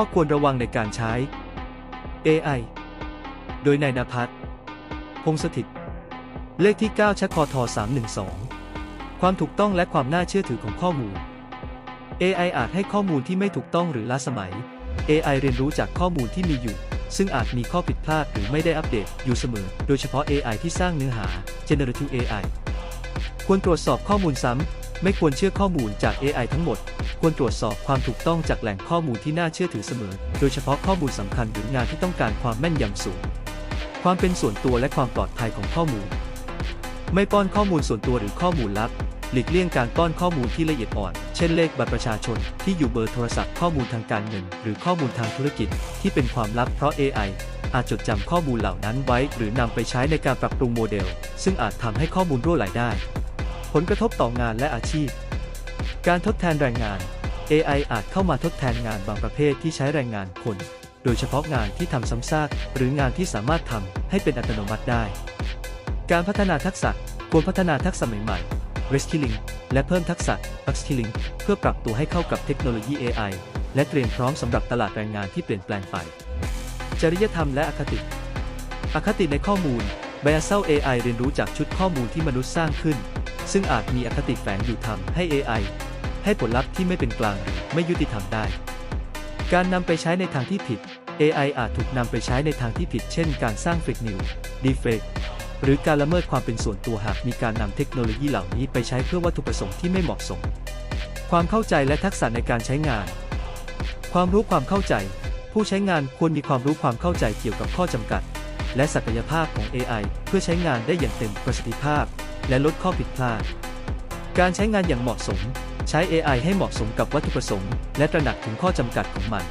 ข้อควรระวังในการใช้ AI โดยนายนภัสพงสถิต เลขที่ 9ชคอท312 ความถูกต้องและความน่าเชื่อถือของข้อมูล AI อาจให้ข้อมูลที่ไม่ถูกต้องหรือล้าสมัย AI เรียนรู้จากข้อมูลที่มีอยู่ ซึ่งอาจมีข้อผิดพลาดหรือไม่ได้อัปเดตอยู่เสมอ โดยเฉพาะ AI ที่สร้างเนื้อหา Generative AI ควรตรวจสอบข้อมูลซ้ำ ไม่ควรเชื่อข้อมูลจาก AI ทั้งหมด ควรตรวจสอบความถูกต้องจากแหล่งข้อมูลที่น่าเชื่อถือเสมอ โดยเฉพาะข้อมูลสำคัญหรืองานที่ต้องการความแม่นยำสูง ความเป็นส่วนตัวและความปลอดภัยของข้อมูล ไม่ป้อนข้อมูลส่วนตัวหรือข้อมูลลับ หลีกเลี่ยงการป้อนข้อมูลที่ละเอียดอ่อน เช่นเลขบัตรประชาชน ที่อยู่เบอร์โทรศัพท์ข้อมูลทางการเงิน หรือข้อมูลทางธุรกิจ ที่เป็นความลับเพราะ AI อาจจดจำข้อมูลเหล่านั้นไว้ หรือนำไปใช้ในการปรับปรุงโมเดล ซึ่งอาจทำให้ข้อมูลรั่วไหลได้ ผลกระทบต่องานและอาชีพ การทดแทนแรงงาน AI อาจเข้ามาทดแทนงานบางประเภทที่ใช้แรงงานคน โดยเฉพาะงานที่ทำซ้ำซากหรืองานที่สามารถทำให้เป็นอัตโนมัติได้ การพัฒนาทักษะควรพัฒนาทักษะใหม่ๆ reskilling และเพิ่มทักษะ upskilling เพื่อปรับตัวให้เข้ากับเทคโนโลยี AI และเตรียมพร้อมสำหรับตลาดแรงงานที่เปลี่ยนแปลงไป จริยธรรมและอคติ อคติในข้อมูล Biasal AI เรียนรู้จากชุดข้อมูลที่มนุษย์สร้างขึ้น ซึ่งอาจมีอคติแฝงอยู่ทำให้ AI ให้ผลลัพธ์ที่ไม่เป็นกลางหรือไม่ยุติธรรมได้ การนำไปใช้ในทางที่ผิด AI อาจถูกนำไปใช้ในทางที่ผิด เช่น การสร้าง Fake News Deepfake หรือการละเมิดความเป็นส่วนตัวหากมีการนำเทคโนโลยีเหล่านี้ไปใช้เพื่อวัตถุประสงค์ที่ไม่เหมาะสม ความเข้าใจและทักษะในการใช้งาน ความรู้ความเข้าใจ ผู้ใช้งานควรมีความรู้ความเข้าใจเกี่ยวกับข้อจำกัด และศักยภาพของ AI เพื่อใช้งานได้อย่างเต็มประสิทธิภาพ และลดข้อผิดพลาด การใช้งานอย่างเหมาะสม ใช้ AI ให้เหมาะสมกับวัตถุประสงค์ และตระหนักถึงข้อจำกัดของมัน